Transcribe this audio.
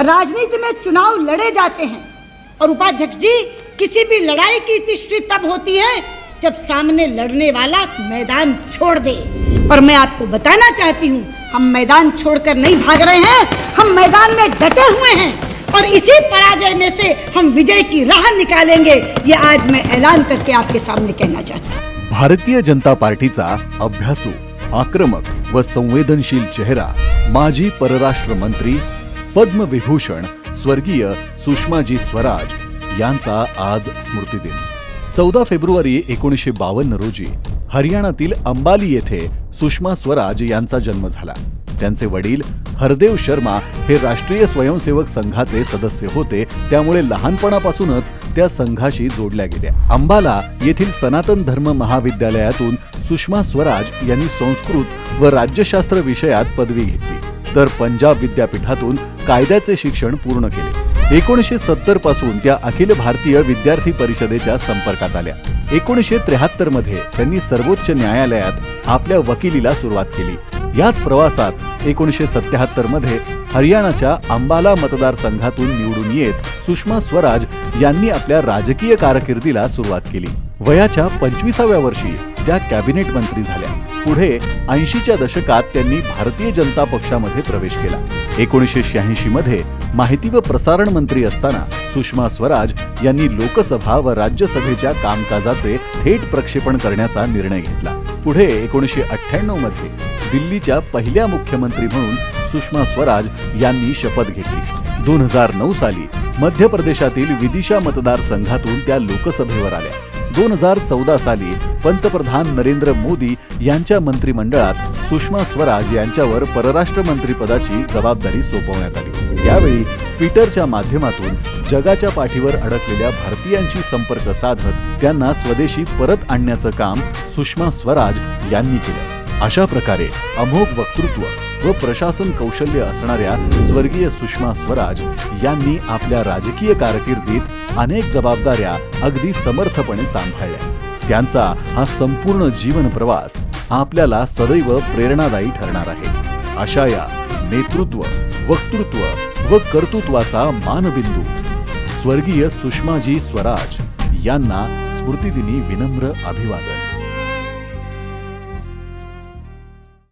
राजनीति में चुनाव लड़े जाते हैं और उपाध्यक्ष जी, किसी भी लड़ाई की तीसरी तब होती है जब सामने लड़ने वाला मैदान छोड़ दे। और मैं आपको बताना चाहती हूँ, हम मैदान छोड़कर नहीं भाग रहे हैं, हम मैदान में डटे हुए हैं और इसी पराजय में से हम विजय की राह निकालेंगे, ये आज मैं ऐलान करके आपके सामने कहना चाहती हूँ। भारतीय जनता पार्टीचा अभ्यासू, आक्रमक व संवेदनशील चेहरा माजी परराष्ट्र मंत्री पद्मविभूषण स्वर्गीय सुषमाजी स्वराज यांचा आज स्मृतिदिन. चौदा फेब्रुवारी एकोणीसशे बावन्न रोजी हरियाणातील अंबाली येथे सुषमा स्वराज यांचा जन्म झाला. त्यांचे वडील हरदेव शर्मा हे राष्ट्रीय स्वयंसेवक संघाचे सदस्य होते त्यामुळे लहानपणापासूनच त्या संघाशी जोडल्या गेल्या. अंबाला येथील सनातन धर्म महाविद्यालयातून सुषमा स्वराज यांनी संस्कृत व राज्यशास्त्र विषयात पदवी घेतली. तर पंजाब विद्यापीठातून कायद्याचे शिक्षण पूर्ण केले. एकोणीसशे सत्तरपासून त्या अखिल भारतीय विद्यार्थी परिषदेच्या संपर्कात आल्या. एकोणीसशे त्र्याहत्तरमध्ये त्यांनी सर्वोच्च न्यायालयात आपल्या वकिलीला सुरुवात केली. याच प्रवासात एकोणीसशे सत्याहत्तरमध्ये हरियाणाच्या अंबाला मतदारसंघातून निवडून येत सुषमा स्वराज यांनी आपल्या राजकीय कारकिर्दीला सुरुवात केली. वयाच्या पंचवीसाव्या वर्षी त्या कॅबिनेट मंत्री झाल्या. पुढे ऐंशीच्या दशकात त्यांनी भारतीय जनता पक्षामध्ये प्रवेश केला. एकोणीसशे शहाऐंशी मध्ये माहिती व प्रसारण मंत्री असताना सुषमा स्वराज यांनी लोकसभा व राज्यसभेच्या कामकाजाचे थेट प्रक्षेपण करण्याचा निर्णय घेतला. पुढे एकोणीसशे अठ्ठ्याण्णवमध्ये दिल्लीच्या पहिल्या मुख्यमंत्री म्हणून सुषमा स्वराज यांनी शपथ घेतली. दोन हजार नऊ साली मध्य प्रदेशातील विदिशा मतदारसंघातून त्या लोकसभेवर आल्या. दोन हजार चौदा साली पंतप्रधान नरेंद्र मोदी यांच्या मंत्रिमंडळात सुषमा स्वराज यांच्यावर परराष्ट्र मंत्रीपदाची जबाबदारी सोपवण्यात आली. यावेळी ट्विटरच्या माध्यमातून जगाच्या पाठीवर अडकलेल्या भारतीयांशी संपर्क साधत त्यांना स्वदेशी परत आणण्याचं काम सुषमा स्वराज यांनी केलं. अशा प्रकारे अमोघ वक्तृत्व व प्रशासन कौशल्य असणाऱ्या स्वर्गीय सुषमा स्वराज यांनी आपल्या राजकीय कारकिर्दीत अनेक जबाबदाऱ्या अगदी समर्थपणे सांभाळल्या. त्यांचा हा संपूर्ण जीवन प्रवास आपल्याला सदैव प्रेरणादायी ठरणार आहे. अशा या नेतृत्व वक्तृत्व व कर्तृत्वाचा मानबिंदू स्वर्गीय सुषमाजी स्वराज यांना स्मृतिदिनी विनम्र अभिवादन.